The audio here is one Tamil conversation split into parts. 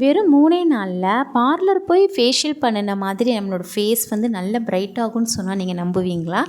வெறும் மூணே நாளில் பார்லர் போய் ஃபேஷியல் பண்ணின மாதிரி நம்மளோட ஃபேஸ் வந்து நல்ல பிரைட் ஆகும்னு சொன்னால் நீங்கள் நம்புவீங்களா?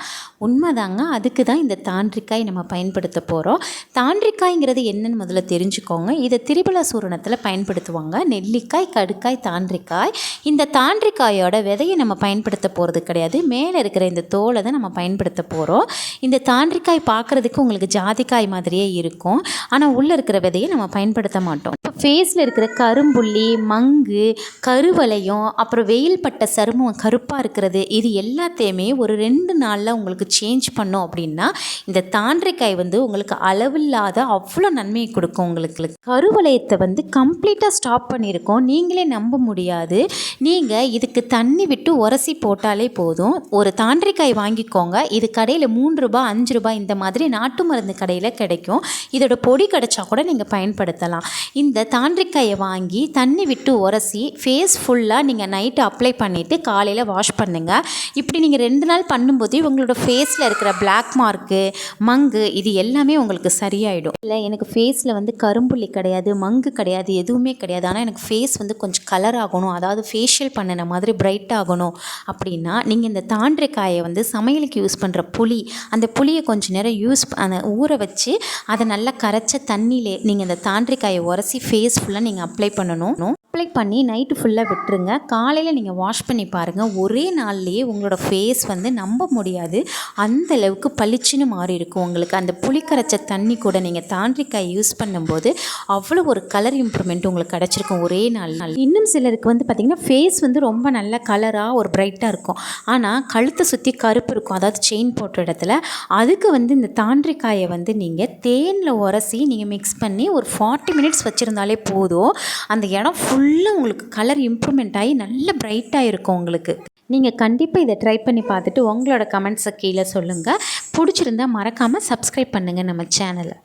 உண்மைதாங்க. அதுக்கு தான் இந்த தாண்டிக்காய் நம்ம பயன்படுத்த போகிறோம் தாண்டிக்காய்ங்கிறது என்னன்னு முதல்ல தெரிஞ்சுக்கோங்க. இதை திரிபல சூரணத்தில் பயன்படுத்துவாங்க. நெல்லிக்காய் கடுக்காய் தாண்டிக்காய். இந்த தாண்டிக்காயோட விதையை நம்ம பயன்படுத்த போகிறது கிடையாது. மேலே இருக்கிற இந்த தோலை தான் நம்ம பயன்படுத்த போகிறோம் இந்த தாண்டிக்காய் பார்க்குறதுக்கு உங்களுக்கு ஜாதிக்காய் மாதிரியே இருக்கும். ஆனால் உள்ளே இருக்கிற விதையை நம்ம பயன்படுத்த மாட்டோம். இப்போ ஃபேஸில் இருக்கிற கரும்புள்ளி மங்கு கருவளையம் அப்புறம் வெயில் பட்ட சருமம் கருப்பாக இருக்கிறது. இது எல்லாத்தையுமே ஒரு ரெண்டு நாளில் உங்களுக்கு சேஞ்ச் பண்ணோம் அப்படின்னா இந்த தாண்டிக்காய் வந்து உங்களுக்கு அளவில்லாத அவ்வளோ நன்மையை கொடுக்கும் உங்களுக்கு. கருவளையத்தை வந்து கம்ப்ளீட்டாக ஸ்டாப் பண்ணியிருக்கோம் நீங்களே நம்ப முடியாது. நீங்கள் இதுக்கு தண்ணி விட்டு உரசி போட்டாலே போதும். ஒரு தாண்டிக்காய் வாங்கிக்கோங்க. இது கடையில் மூன்று ரூபாய் அஞ்சு ரூபாய் இந்த மாதிரி நாட்டு மருந்து கடையில் கிடைக்கும். இதோட பொடி கிடைச்சா கூட நீங்கள் பயன்படுத்தலாம். இந்த தாண்டிக்காயை வாங்கி தண்ணி தண்ணி விட்டு உரசி ஃபேஸ் ஃபுல்லாக நீங்கள் நைட்டு அப்ளை பண்ணிவிட்டு காலையில் வாஷ் பண்ணுங்கள் இப்படி நீங்கள் ரெண்டு நாள் பண்ணும்போது உங்களோட ஃபேஸில் இருக்கிற பிளாக் மார்க்கு மங்கு இது எல்லாமே உங்களுக்கு சரியாயிடும். இல்லை எனக்கு ஃபேஸில் வந்து கரும்புள்ளி கிடையாது மங்கு கிடையாது எதுவுமே கிடையாது. ஆனால் எனக்கு ஃபேஸ் வந்து கொஞ்சம் கலர் ஆகணும் அதாவது ஃபேஷியல் பண்ணின மாதிரி பிரைட் ஆகணும் அப்படின்னா நீங்கள் இந்த தாண்டிக்காயை வந்து சமையலுக்கு யூஸ் பண்ணுற புளி அந்த புளியை கொஞ்சம் நேரம் யூஸ் அந்த ஊற வச்சு அதை நல்லா கரைச்ச தண்ணியிலே நீங்கள் இந்த தாண்டிக்காயை உரசி ஃபேஸ் ஃபுல்லாக நீங்கள் அப்ளை பண்ணணும். ¿no? அப்ளை பண்ணி நைட்டு ஃபுல்லாக விட்டுருங்க. காலையில் நீங்கள் வாஷ் பண்ணி பாருங்கள் ஒரே நாள்லேயே உங்களோட ஃபேஸ் வந்து நம்ப முடியாது. அந்த அளவுக்கு பளிச்சுன்னு மாறி இருக்கும் உங்களுக்கு. அந்த புளி கரைச்ச தண்ணி கூட நீங்கள் தாண்டிக்காய் யூஸ் பண்ணும்போது அவ்வளோ ஒரு கலர் இம்ப்ரூவ்மெண்ட் உங்களுக்கு கிடச்சிருக்கும் ஒரே நாள். இன்னும் சிலருக்கு வந்து பார்த்திங்கன்னா ஃபேஸ் வந்து ரொம்ப நல்ல கலராக ஒரு பிரைட்டாக இருக்கும். ஆனால் கழுத்தை சுற்றி கருப்பு இருக்கும். அதாவது செயின் போட்ட இடத்துல. அதுக்கு வந்து இந்த தாண்டிக்காயை வந்து நீங்கள் தேனில் உரசி நீங்கள் மிக்ஸ் பண்ணி ஒரு ஃபார்ட்டி மினிட்ஸ் வச்சுருந்தாலே போதும். அந்த இடம் ஃபுல்லாக உங்களுக்கு கலர் இம்ப்ரூவ்மெண்ட் ஆகி நல்ல பிரைட்டாக இருக்கும் உங்களுக்கு. நீங்கள் கண்டிப்பாக இதை ட்ரை பண்ணி பார்த்துட்டு உங்களோட கமெண்ட்ஸை கீழே சொல்லுங்கள் பிடிச்சிருந்தா மறக்காமல் சப்ஸ்கிரைப் பண்ணுங்கள் நம்ம சேனலை